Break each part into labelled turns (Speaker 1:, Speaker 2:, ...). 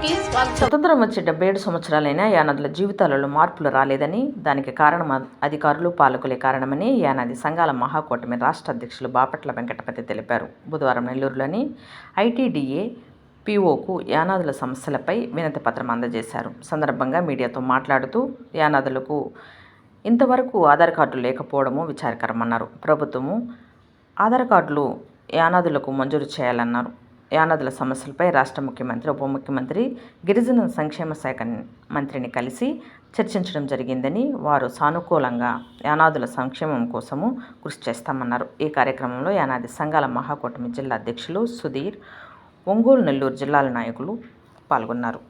Speaker 1: స్వతంత్రం వచ్చి డెబ్బై ఏడు సంవత్సరాలైనా యానాదుల జీవితాలలో మార్పులు రాలేదని దానికి కారణం అధికారులు పాలకులే కారణమని యానాది సంఘాల మహాకూటమి రాష్ట్ర అధ్యక్షులు బాపట్ల వెంకటపతి తెలిపారు. బుధవారం నెల్లూరులోని ఐటీడీఏ పీఓకు యానాదుల సమస్యలపై వినతి పత్రం అందజేశారు. సందర్భంగా మీడియాతో మాట్లాడుతూ యానాదులకు ఇంతవరకు ఆధార్ కార్డులు లేకపోవడము విచారకరమన్నారు. ప్రభుత్వము ఆధార్ కార్డులు యానాదులకు మంజూరు చేయాలన్నారు. యానాదుల సమస్యలపై రాష్ట్ర ముఖ్యమంత్రి ఉప ముఖ్యమంత్రి గిరిజన సంక్షేమ శాఖ మంత్రిని కలిసి చర్చించడం జరిగిందని వారు సానుకూలంగా యానాదుల సంక్షేమం కోసము కృషి చేస్తామన్నారు. ఈ కార్యక్రమంలో యానాది సంఘాల మహాకూటమి జిల్లా అధ్యక్షులు సుధీర్ ఒంగోలు నెల్లూరు జిల్లాల నాయకులు పాల్గొన్నారు.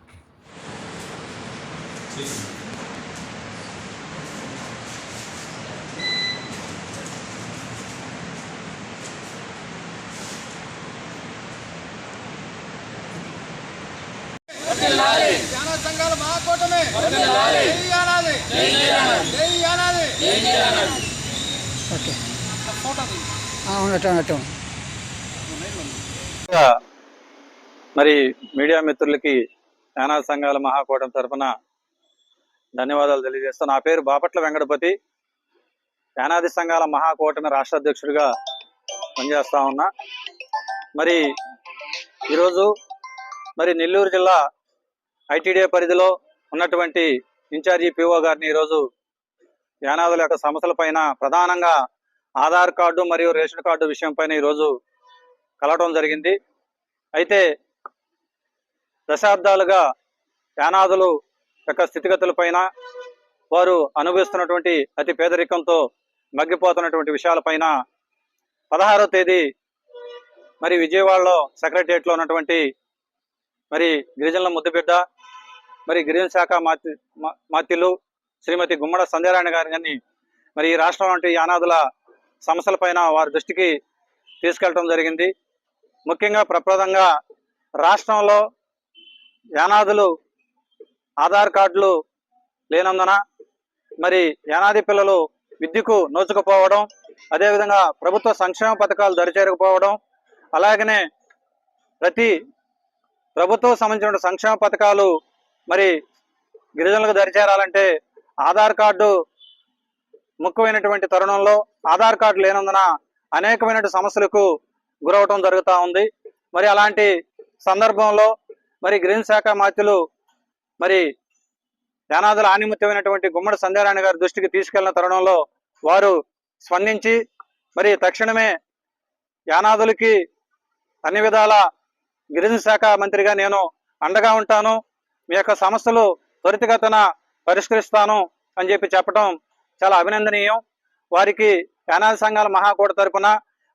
Speaker 2: మరి మీడియా మిత్రులకి యానాది సంఘాల మహాకూటమి తరఫున ధన్యవాదాలు తెలియజేస్తాను నా పేరు బాపట్ల వెంకటపతి. యానాది సంఘాల మహాకూటమి రాష్ట్ర అధ్యక్షుడిగా పనిచేస్తా ఉన్నా. మరి ఈరోజు మరి నెల్లూరు జిల్లా ఐటీడీఏ పరిధిలో ఉన్నటువంటి ఇన్ఛార్జి పిఓ గారిని ఈరోజు యానాదుల యొక్క సమస్యల పైన ప్రధానంగా ఆధార్ కార్డు మరియు రేషన్ కార్డు విషయం పైన ఈరోజు కలవటం జరిగింది. అయితే దశాబ్దాలుగా యానాదులు యొక్క స్థితిగతులపైన వారు అనుభవిస్తున్నటువంటి అతి పేదరికంతో మగ్గిపోతున్నటువంటి విషయాలపైన పదహారో తేదీ మరి విజయవాడలో సెక్రటరియట్లో ఉన్నటువంటి మరి గిరిజనుల ముద్దుబిడ్డ మరి గిరిజన శాఖ మాతి మాతిలు శ్రీమతి గుమ్మడ సంధ్యారాయణ గారి గారిని మరి ఈ రాష్ట్రం వంటి యానాదుల సమస్యలపైన వారి దృష్టికి తీసుకెళ్ళటం జరిగింది. ముఖ్యంగా ప్రప్రదంగా రాష్ట్రంలో యానాదులు ఆధార్ కార్డులు లేనందున మరి యానాది పిల్లలు విద్యకు నోచుకుపోవడం అదేవిధంగా ప్రభుత్వ సంక్షేమ పథకాలు దరిచేరకపోవడం అలాగనే ప్రతి ప్రభుత్వం సంబంధించిన సంక్షేమ పథకాలు మరి గిరిజనులకు దరిచేరాలంటే ఆధార్ కార్డు ముఖ్యమైనటువంటి తరుణంలో ఆధార్ కార్డు లేనందున అనేకమైన సమస్యలకు గురవటం జరుగుతూ ఉంది. మరి అలాంటి సందర్భంలో మరి గ్రీన్ శాఖ మాత్యులు మరి యానాదుల ఆనిముత్యమైనటువంటి గుమ్మడి సంధ్యారాయణ గారి దృష్టికి తీసుకెళ్ళిన తరుణంలో వారు స్పందించి మరి తక్షణమే యానాదులకి అన్ని విధాల గిరిజన శాఖ మంత్రిగా నేను అండగా ఉంటాను. మీ యొక్క సమస్యలు త్వరితగతన పరిష్కరిస్తాను అని చెప్పి చెప్పడం చాలా అభినందనీయం. వారికి యానాది సంఘాల మహాకూట తరపున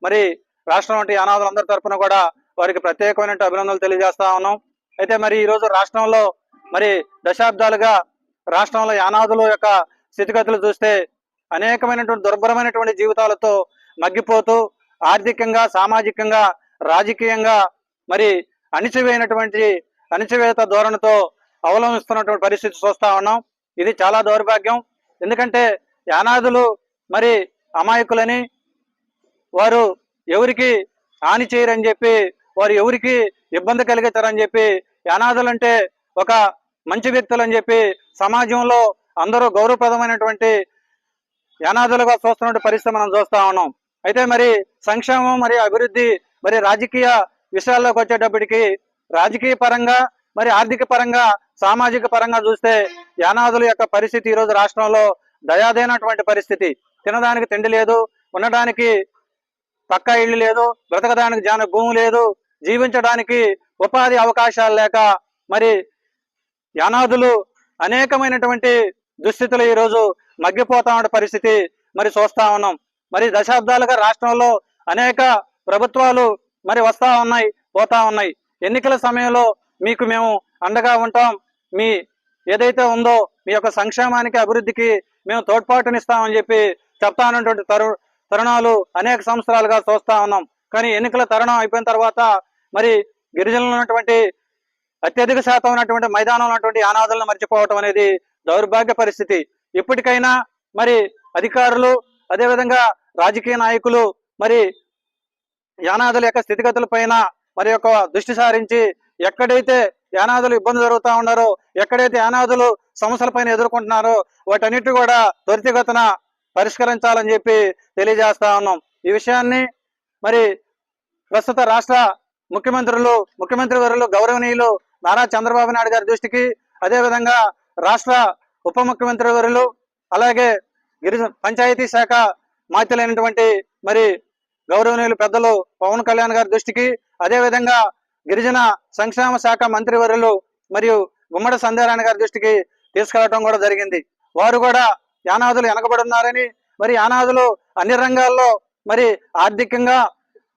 Speaker 2: మరి రాష్ట్రం వంటి యానాదులందరి తరపున కూడా వారికి ప్రత్యేకమైన అభినందనలు తెలియజేస్తా ఉన్నాం. అయితే మరి ఈరోజు రాష్ట్రంలో మరి దశాబ్దాలుగా రాష్ట్రంలో యానాదుల యొక్క స్థితిగతులు చూస్తే అనేకమైనటువంటి దుర్భరమైనటువంటి జీవితాలతో మగ్గిపోతూ ఆర్థికంగా సామాజికంగా రాజకీయంగా మరి అణిచివేయనటువంటి అణిచివేత ధోరణితో అవలంబిస్తున్నటువంటి పరిస్థితి చూస్తా ఉన్నాం. ఇది చాలా దౌర్భాగ్యం. ఎందుకంటే యానాదులు మరి అమాయకులని వారు ఎవరికి హాని చేయరని చెప్పి వారు ఎవరికి ఇబ్బంది కలిగిస్తారని చెప్పి యానాదులంటే ఒక మంచి వ్యక్తులు అని చెప్పి సమాజంలో అందరూ గౌరవప్రదమైనటువంటి యానాదులుగా చూస్తున్నటువంటి పరిస్థితి మనం చూస్తా ఉన్నాం. అయితే మరి సంక్షేమం మరి అభివృద్ధి మరి రాజకీయ విషయాల్లోకి వచ్చేటప్పటికి రాజకీయ పరంగా మరి ఆర్థిక పరంగా సామాజిక పరంగా చూస్తే యానాదుల యొక్క పరిస్థితి ఈరోజు రాష్ట్రంలో దయాదైనటువంటి పరిస్థితి. తినడానికి తిండి లేదు ఉండడానికి పక్కా ఇల్లు లేదు బ్రతకడానికి జాన భూమి లేదు జీవించడానికి ఉపాధి అవకాశాలు లేక మరి యానాదులు అనేకమైనటువంటి దుస్థితులు ఈరోజు మగ్గిపోతా ఉన్న పరిస్థితి మరి చూస్తా ఉన్నాం. మరి దశాబ్దాలుగా రాష్ట్రంలో అనేక ప్రభుత్వాలు మరి వస్తా ఉన్నాయి పోతా ఉన్నాయి. ఎన్నికల సమయంలో మీకు మేము అండగా ఉంటాం. మీ ఏదైతే ఉందో మీ యొక్క సంక్షేమానికి అభివృద్ధికి మేము తోడ్పాటునిస్తామని చెప్పి చెప్తానటువంటి తరు తరుణాలు అనేక సంవత్సరాలుగా చూస్తా ఉన్నాం. కానీ ఎన్నికల తరుణం అయిపోయిన తర్వాత మరి గిరిజనులు ఉన్నటువంటి అత్యధిక శాతం ఉన్నటువంటి మైదానంలో ఉన్నటువంటి ఆనాదులను మర్చిపోవటం అనేది దౌర్భాగ్య పరిస్థితి. ఇప్పటికైనా మరి అధికారులు అదేవిధంగా రాజకీయ నాయకులు మరి యానాదుల యొక్క స్థితిగతుల పైన మరి యొక్క దృష్టి సారించి ఎక్కడైతే యానాదులు ఇబ్బంది జరుగుతూ ఉన్నారో ఎక్కడైతే యానాదులు సమస్యలపైన ఎదుర్కొంటున్నారో వాటన్నిటి కూడా త్వరితగతన పరిష్కరించాలని చెప్పి తెలియజేస్తా ఉన్నాం. ఈ విషయాన్ని మరి ప్రస్తుత రాష్ట్ర ముఖ్యమంత్రులు ముఖ్యమంత్రి వర్యులు గౌరవనీయులు నారా చంద్రబాబు నాయుడు గారి దృష్టికి అదేవిధంగా రాష్ట్ర ఉప ముఖ్యమంత్రి వర్యులు అలాగే గిరిజన పంచాయతీ శాఖ మాత్యులైనటువంటి మరి గౌరవనీయులు పెద్దలు పవన్ కళ్యాణ్ గారి దృష్టికి అదేవిధంగా గిరిజన సంక్షేమ శాఖ మంత్రివర్యులు మరియు గుమ్మడి సంధ్యారాయణ గారి దృష్టికి తీసుకెళ్ళడం కూడా జరిగింది. వారు కూడా యానాదులు వెనకబడి ఉన్నారని మరి యానాదులు అన్ని రంగాల్లో మరి ఆర్థికంగా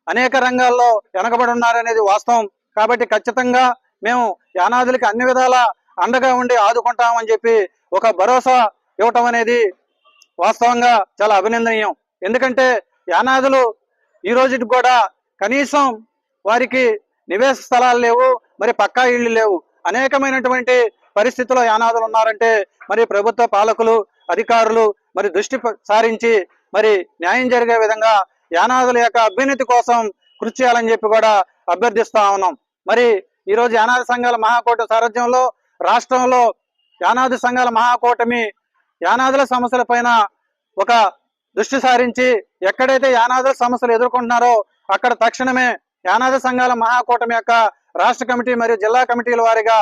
Speaker 2: అనేక రంగాల్లో వెనకబడి ఉన్నారనేది వాస్తవం. కాబట్టి ఖచ్చితంగా మేము యానాదులకి అన్ని విధాల అండగా ఉండి ఆదుకుంటామని చెప్పి ఒక భరోసా ఇవ్వటం అనేది వాస్తవంగా చాలా అభినందనీయం. ఎందుకంటే యానాదులు ఈ రోజుకి కూడా కనీసం వారికి నివేశ స్థలాలు లేవు మరి పక్కా ఇళ్ళు లేవు. అనేకమైనటువంటి పరిస్థితుల్లో యానాదులు ఉన్నారంటే మరి ప్రభుత్వ పాలకులు అధికారులు మరి దృష్టి సారించి మరి న్యాయం జరిగే విధంగా యానాదుల యొక్క అభ్యున్నతి కోసం కృషి చేయాలని చెప్పి కూడా అభ్యర్థిస్తా ఉన్నాం. మరి ఈరోజు యానాది సంఘాల మహాకూట సారథ్యంలో రాష్ట్రంలో యానాది సంఘాల మహాకూటమి యానాదుల సమస్యల పైన ఒక దృష్టి సారించి ఎక్కడైతే యానాదుల సమస్యలు ఎదుర్కొంటున్నారో అక్కడ తక్షణమే యానాద సంఘాల మహాకూటమి యొక్క రాష్ట్ర కమిటీ మరియు జిల్లా కమిటీల వారిగా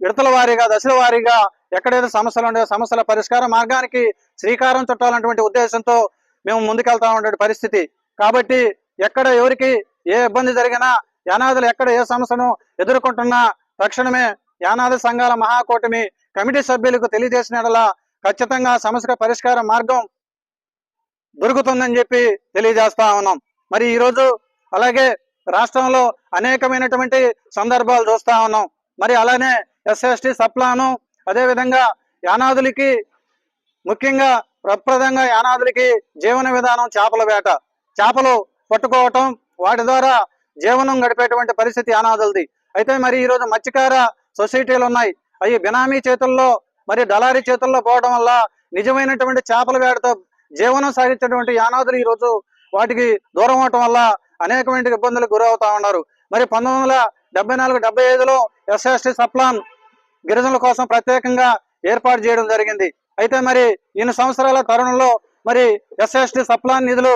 Speaker 2: విడతల వారీగా దశల వారీగా ఎక్కడైతే సమస్యలు ఉండే సమస్యల పరిష్కార మార్గానికి శ్రీకారం చుట్టాలన్నటువంటి ఉద్దేశంతో మేము ముందుకెళ్తా ఉండే పరిస్థితి. కాబట్టి ఎక్కడ ఎవరికి ఏ ఇబ్బంది జరిగినా యానాదులు ఎక్కడ ఏ సమస్యను ఎదుర్కొంటున్నా తక్షణమే యానాది సంఘాల మహాకూటమి కమిటీ సభ్యులకు తెలియజేసిన ఖచ్చితంగా సమస్య పరిష్కార మార్గం దొరుకుతుందని చెప్పి తెలియజేస్తా ఉన్నాం. మరి ఈ రోజు అలాగే రాష్ట్రంలో అనేకమైనటువంటి సందర్భాలు చూస్తా ఉన్నాం. మరి అలానే ఎస్ఎస్టీ సప్లాను అదేవిధంగా యానాదులకి ముఖ్యంగా ప్రప్రదంగా యానాదులకి జీవన విధానం చేపల వేట. చేపలు పట్టుకోవటం వాటి ద్వారా జీవనం గడిపేటువంటి పరిస్థితి యానాదులది. అయితే మరి ఈ రోజు మత్స్యకార సొసైటీలు ఉన్నాయి. అవి బినామీ చేతుల్లో మరి దళారీ చేతుల్లో పోవడం వల్ల నిజమైనటువంటి చేపల వేటతో జీవనం సాగించేటువంటి యానాదులు ఈ రోజు వాటికి దూరం అవటం వల్ల అనేకమైన ఇబ్బందులకు గురవుతా ఉన్నారు. మరి పంతొమ్మిది వందల డెబ్బై నాలుగు డెబ్బై ఐదులో ఎస్ఎస్టీ సప్లాన్ గిరిజనుల కోసం ప్రత్యేకంగా ఏర్పాటు చేయడం జరిగింది. అయితే మరి ఇన్ని సంవత్సరాల తరుణంలో మరి ఎస్ఎస్టీ సప్లాన్ నిధులు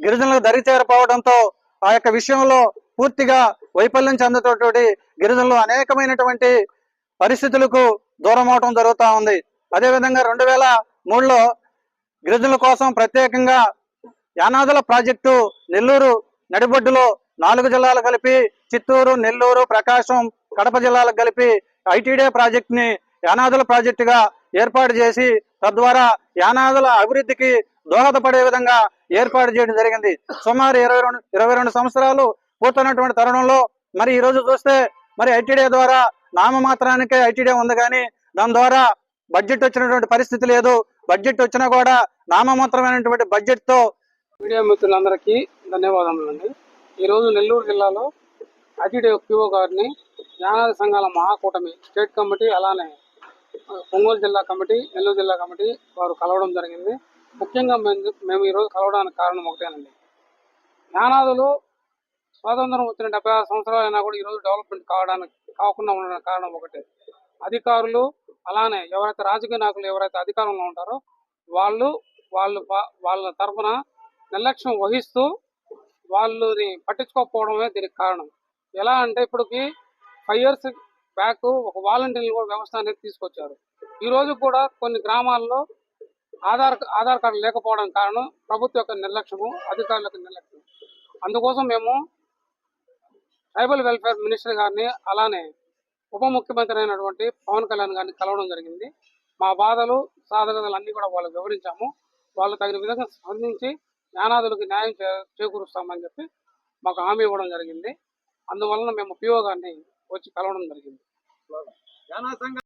Speaker 2: గిరిజనులకు దరి చేరపోవడంతో ఆ యొక్క విషయంలో పూర్తిగా వైఫల్యం చెందుతున్నటువంటి గిరిజనులు అనేకమైనటువంటి పరిస్థితులకు దూరం అవడం జరుగుతూ ఉంది. అదేవిధంగా రెండు వేల మూడులో గిరిజనుల కోసం ప్రత్యేకంగా యానాదుల ప్రాజెక్టు నెల్లూరు నడిబొడ్డులో నాలుగు జిల్లాలు కలిపి చిత్తూరు నెల్లూరు ప్రకాశం కడప జిల్లాలకు కలిపి ఐటీడీ ప్రాజెక్ట్ని యానాదుల ప్రాజెక్టుగా ఏర్పాటు చేసి తద్వారా యానాదుల అభివృద్ధికి దోహదపడే విధంగా ఏర్పాటు చేయడం జరిగింది. సుమారు ఇరవై రెండు ఇరవై రెండు సంవత్సరాలు పూర్తయినటువంటి తరుణంలో మరి ఈ రోజు చూస్తే మరి ఐటీడీ ద్వారా నామమాత్రానికే ఐటీడీ ఉంది కానీ దాని ద్వారా బడ్జెట్ వచ్చినటువంటి పరిస్థితి లేదు. బడ్జెట్ వచ్చినా కూడా నామమాత్రమైనటువంటి బడ్జెట్తో
Speaker 3: మీడియా మిత్రులందరికీ ధన్యవాదములు అండి. ఈరోజు నెల్లూరు జిల్లాలో అతిడే పిఓ గారిని జ్ఞానాది సంఘాల మహాకూటమి స్టేట్ కమిటీ అలానే ఒంగోలు జిల్లా కమిటీ నెల్లూరు జిల్లా కమిటీ వారు కలవడం జరిగింది. ముఖ్యంగా మేము మేము ఈరోజు కలవడానికి కారణం ఒకటేనండి. జ్ఞానాదులు స్వాతంత్రం వచ్చిన డెబ్బై ఆరు సంవత్సరాలు అయినా కూడా ఈరోజు డెవలప్మెంట్ కావడానికి కాకుండా ఉండడానికి కారణం ఒకటే. అధికారులు అలానే ఎవరైతే రాజకీయ నాయకులు ఎవరైతే అధికారంలో ఉంటారో వాళ్ళు వాళ్ళు వాళ్ళ తరఫున నిర్లక్ష్యం వహిస్తూ వాళ్ళని పట్టించుకోకపోవడమే దీనికి కారణం. ఎలా అంటే ఇప్పటికి ఫైవ్ ఇయర్స్ బ్యాక్ ఒక వాలంటీర్లు కూడా వ్యవస్థ అనేది తీసుకొచ్చారు. ఈ రోజు కూడా కొన్ని గ్రామాల్లో ఆధార్ ఆధార్ కార్డు లేకపోవడం కారణం ప్రభుత్వ యొక్క నిర్లక్ష్యము అధికారుల యొక్క నిర్లక్ష్యం. అందుకోసం మేము ట్రైబల్ వెల్ఫేర్ మినిస్టర్ గారిని అలానే ఉప ముఖ్యమంత్రి అయినటువంటి పవన్ కళ్యాణ్ గారిని కలవడం జరిగింది. మా బాధలు సాధనలు అన్నీ కూడా వాళ్ళు వివరించాము. వాళ్ళు తగిన విధంగా స్పందించి జ్ఞానాదులకు న్యాయం చే చేకూరుస్తామని చెప్పి మాకు హామీ ఇవ్వడం జరిగింది. అందువలన మేము పిఓ గారిని వచ్చి కలవడం జరిగింది.